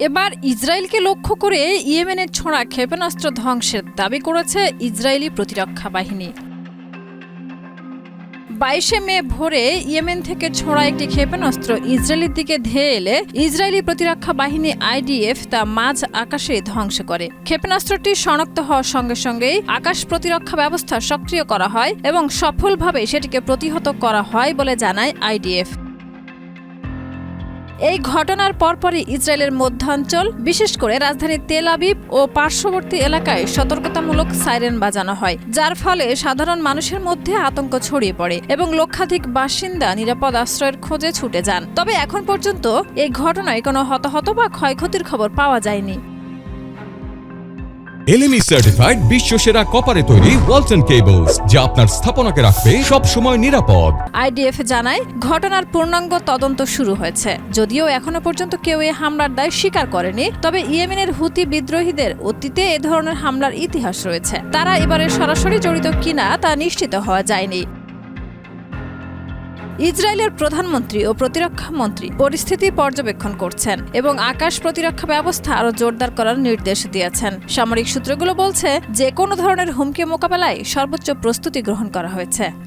এবার ইসরায়েলকে লক্ষ্য করে ইয়েমেনের ছোঁড়া ক্ষেপণাস্ত্র ধ্বংসের দাবি করেছে ইসরায়েলি প্রতিরক্ষা বাহিনী। বাইশে মে ভোরে ইয়েমেন থেকে ছোড়া একটি ক্ষেপণাস্ত্র ইসরায়েলের দিকে ধেয়ে এলে ইসরায়েলি প্রতিরক্ষা বাহিনী আইডিএফ তা মাঝ আকাশে ধ্বংস করে। ক্ষেপণাস্ত্রটি শনাক্ত হওয়ার সঙ্গে সঙ্গেই আকাশ প্রতিরক্ষা ব্যবস্থা সক্রিয় করা হয় এবং সফলভাবে সেটিকে প্রতিহত করা হয় বলে জানায় আইডিএফ। এই ঘটনার পরপরই ইসরায়েলের মধ্যাঞ্চল, বিশেষ করে রাজধানী তেল আবিব ও পার্শ্ববর্তী এলাকায় সতর্কতামূলক সাইরেন বাজানো হয়, যার ফলে সাধারণ মানুষের মধ্যে আতঙ্ক ছড়িয়ে পড়ে এবং লক্ষাধিক বাসিন্দা নিরাপদ আশ্রয়ের খোঁজে ছুটে যান। তবে এখন পর্যন্ত এই ঘটনায় কোনো হতাহত বা ক্ষয়ক্ষতির খবর পাওয়া যায়নি। এলএমই সার্টিফাইড বিশ্ব সেরা কপারে তৈরি ওয়ালটন কেবলস যা আপনার স্থাপনাকে রাখবে সব সময় নিরাপদ আইডিএফ জানায়, ঘটনার পূর্ণাঙ্গ তদন্ত শুরু হয়েছে। যদিও এখনও পর্যন্ত কেউ এই হামলার দায় স্বীকার করেনি, তবে ইয়েমেনের হুতি বিদ্রোহীদের অতীতে এ ধরনের হামলার ইতিহাস রয়েছে। তারা এবারে সরাসরি জড়িত কিনা তা নিশ্চিত হওয়া যায়নি। ইসরায়েলের প্রধানমন্ত্রী ও প্রতিরক্ষা মন্ত্রী পরিস্থিতি পর্যবেক্ষণ করছেন এবং আকাশ প্রতিরক্ষা ব্যবস্থা আরও জোরদার করার নির্দেশ দিয়েছেন। সামরিক সূত্রগুলো বলছে, যে কোনো ধরনের হুমকি মোকাবেলায় সর্বোচ্চ প্রস্তুতি গ্রহণ করা হয়েছে।